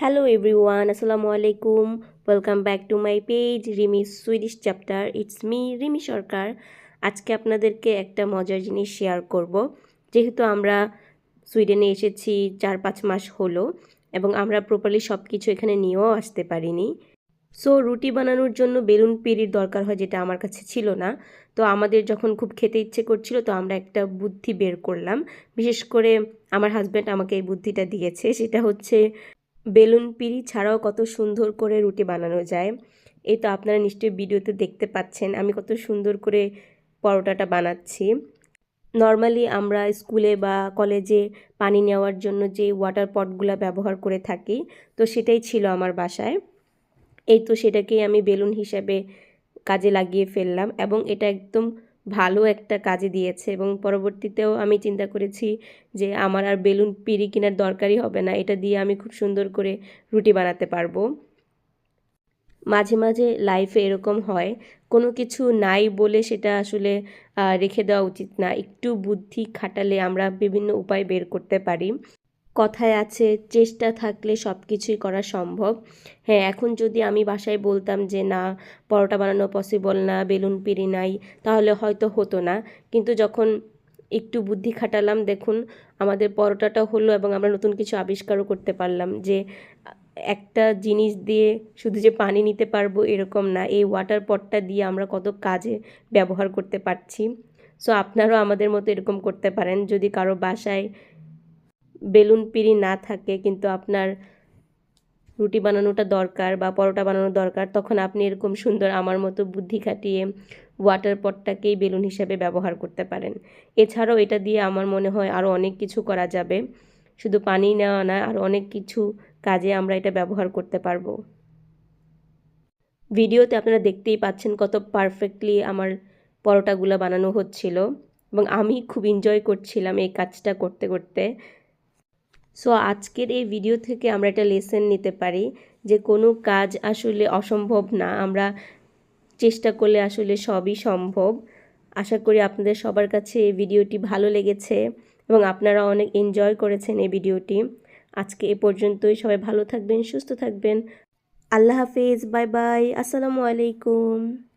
Hello everyone আসসালামু আলাইকুম welcome back to my page Rimi Swedish chapter it's me Rimi Sarkar আজকে আপনাদেরকে একটা মজার জিনিস শেয়ার করব। যেহেতু আমরা সুইডেনে এসেছি চার পাঁচ মাস হলো এবং আমরা প্রপারলি সব কিছু এখানে নিয়েও আসতে পারিনি। সো রুটি বানানোর জন্য বেলুন পিড়ির দরকার হয় যেটা আমার কাছে ছিল না। তো আমাদের যখন খুব খেতে ইচ্ছে করছিল, তো আমরা একটা বুদ্ধি বের করলাম। বিশেষ করে আমার হাজব্যান্ড আমাকে এই বুদ্ধিটা দিয়েছে। সেটা হচ্ছে বেলুন পিড়ি ছাড়াও কত সুন্দর করে রুটি বানানো যায়। এই তো আপনারা নিশ্চয়ই ভিডিওতে দেখতে পাচ্ছেন আমি কত সুন্দর করে পরোটাটা বানাচ্ছি। নর্মালি আমরা স্কুলে বা কলেজে পানি নেওয়ার জন্য যে ওয়াটার পটগুলো ব্যবহার করে থাকি, তো সেটাই ছিল আমার বাসায়। এই তো সেটাকেই আমি বেলুন হিসাবে কাজে লাগিয়ে ফেললাম এবং এটা একদম ভালো একটা কাজে দিয়েছে এবং পরবর্তীতেও আমি চিন্তা করেছি যে আমার আর বেলুন, পিড়ি কেনার দরকারই হবে না। এটা দিয়ে আমি খুব সুন্দর করে রুটি বানাতে পারব। মাঝে মাঝে লাইফে এরকম হয়। কোনো কিছু নাই বলে সেটা আসলে রেখে দেওয়া উচিত না। একটু বুদ্ধি খাটালে আমরা বিভিন্ন উপায় বের করতে পারি। কথায় আছে, চেষ্টা থাকলে সব কিছুই করা সম্ভব। হ্যাঁ এখন যদি আমি বাসায় বলতাম যে, না, পরোটা বানানো পসিবল না, বেলুন পিড়ি নাই তাহলে হয়তো হতো না। কিন্তু যখন একটু বুদ্ধি খাটালাম, দেখুন, আমাদের পরোটাটা হলো এবং আমরা নতুন কিছু আবিষ্কারও করতে পারলাম যে, একটা জিনিস দিয়ে শুধু যে পানি নিতে পারব এরকম না। এই ওয়াটার পটটা দিয়ে আমরা কত কাজে ব্যবহার করতে পারছি। সো আপনারাও আমাদের মতো এরকম করতে পারেন। যদি কারও বাসায় বেলুন পিড়ি না থাকে, কিন্তু আপনার রুটি বানানোটা দরকার বা পরোটা বানানো দরকার, তখন আপনি এরকম সুন্দর আমার মতো বুদ্ধি খাটিয়ে ওয়াটার পটটাকেই বেলুন হিসাবে ব্যবহার করতে পারেন। এছাড়াও এটা দিয়ে আমার মনে হয় আরও অনেক কিছু করা যাবে। শুধু পানি নেওয়া না, আর অনেক কিছু কাজে আমরা এটা ব্যবহার করতে পারব। ভিডিওতে আপনারা দেখতেই পাচ্ছেন কত পারফেক্টলি আমার পরোটাগুলো বানানো হচ্ছিল এবং আমি খুব এনজয় করছিলাম এই কাজটা করতে করতে। সো আজকের এই ভিডিও থেকে আমরা একটা লেসন নিতে পারি যে কোনো কাজ আসলে অসম্ভব না। আমরা চেষ্টা করলে আসলে সবই সম্ভব। আশা করি আপনাদের সবার কাছে এই ভিডিওটি ভালো লেগেছে এবং আপনারা অনেক এনজয় করেছেন এই ভিডিওটি আজকে এ পর্যন্তই। সবাই ভালো থাকবেন, সুস্থ থাকবেন। আল্লাহ হাফিজ বাই বাই আসসালামু আলাইকুম।